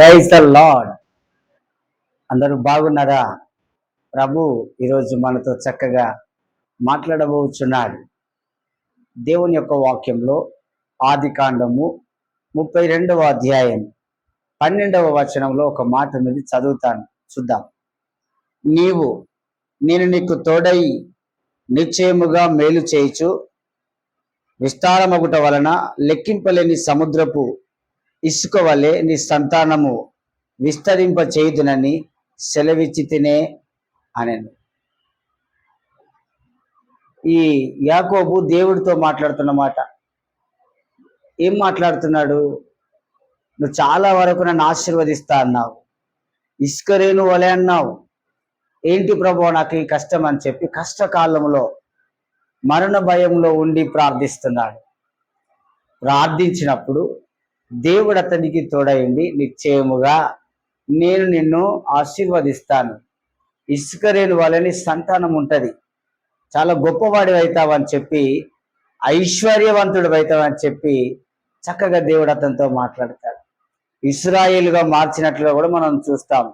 Praise the lord అందరూ బాగున్నారా? ప్రభు ఈరోజు మనతో చక్కగా మాట్లాడబోచున్నాడు. దేవుని యొక్క వాక్యంలో ఆది కాండము ముప్పై రెండవ అధ్యాయం పన్నెండవ వచనంలో ఒక మాట ఉన్నది చదువుతాను. చూద్దాం. నీవు నేను నీకు తోడై నిశ్చయముగా మేలు చేయుచు విస్తారమగుట వలన లెక్కింపలేని సముద్రపు ఇసుక వలె నీ సంతానము విస్తరింప చేయుదునని సెలవిచ్చి తినే అనను. ఈ యాకోబు దేవుడితో మాట్లాడుతున్నమాట ఏం మాట్లాడుతున్నాడు? నువ్వు చాలా వరకు నన్ను ఆశీర్వదిస్తా అన్నావు. ఇసుక రేణు వలె అన్నావు. ఏంటి ప్రభు నాకు ఈ కష్టం అని చెప్పి కష్టకాలంలో మరణ భయంలో ఉండి ప్రార్థిస్తున్నాడు. ప్రార్థించినప్పుడు దేవుడు అతనికి తోడైంది నిశ్చయముగా నేను నిన్ను ఆశీర్వదిస్తాను. ఇసుక వాళ్ళని సంతానం ఉంటుంది. చాలా గొప్పవాడి అవుతావని చెప్పి ఐశ్వర్యవంతుడు అవుతావని చెప్పి చక్కగా దేవుడు అతనితో మాట్లాడతాడు. ఇస్రాయేలుగా మార్చినట్లుగా కూడా మనం చూస్తాం.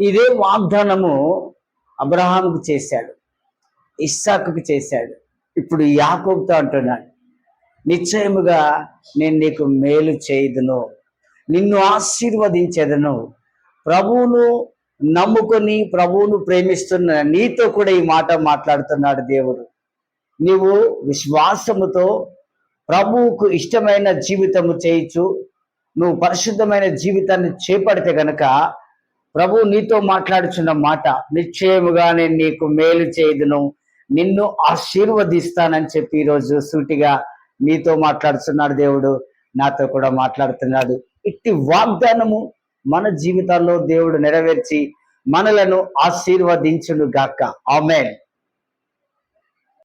ఇదే వాగ్దానము అబ్రహాంకు చేశాడు ఇస్సాకుకి చేశాడు. ఇప్పుడు యాకోబ్తో అంటున్నాడు నిశ్చయముగా నేను నీకు మేలు చేయుదును. నిన్ను ఆశీర్వదించేదను. ప్రభువును నమ్ముకొని ప్రభువును ప్రేమిస్తున్న నీతో కూడా ఈ మాట మాట్లాడుతున్నాడు దేవుడు. నీవు విశ్వాసముతో ప్రభువుకు ఇష్టమైన జీవితము చేయొచ్చు నువ్వు పరిశుద్ధమైన జీవితాన్ని చేపడితే గనక ప్రభు నీతో మాట్లాడుచున్న మాట నిశ్చయముగా నేను నీకు మేలు చేయదును. నిన్ను ఆశీర్వదిస్తానని చెప్పి ఈరోజు సూటిగా నీతో మాట్లాడుతున్నాడు దేవుడు నాతో కూడా మాట్లాడుతున్నాడు. ఇట్టి వాగ్దానము మన జీవితాల్లో దేవుడు నెరవేర్చి మనలను ఆశీర్వదించును గాక ఆమెన్.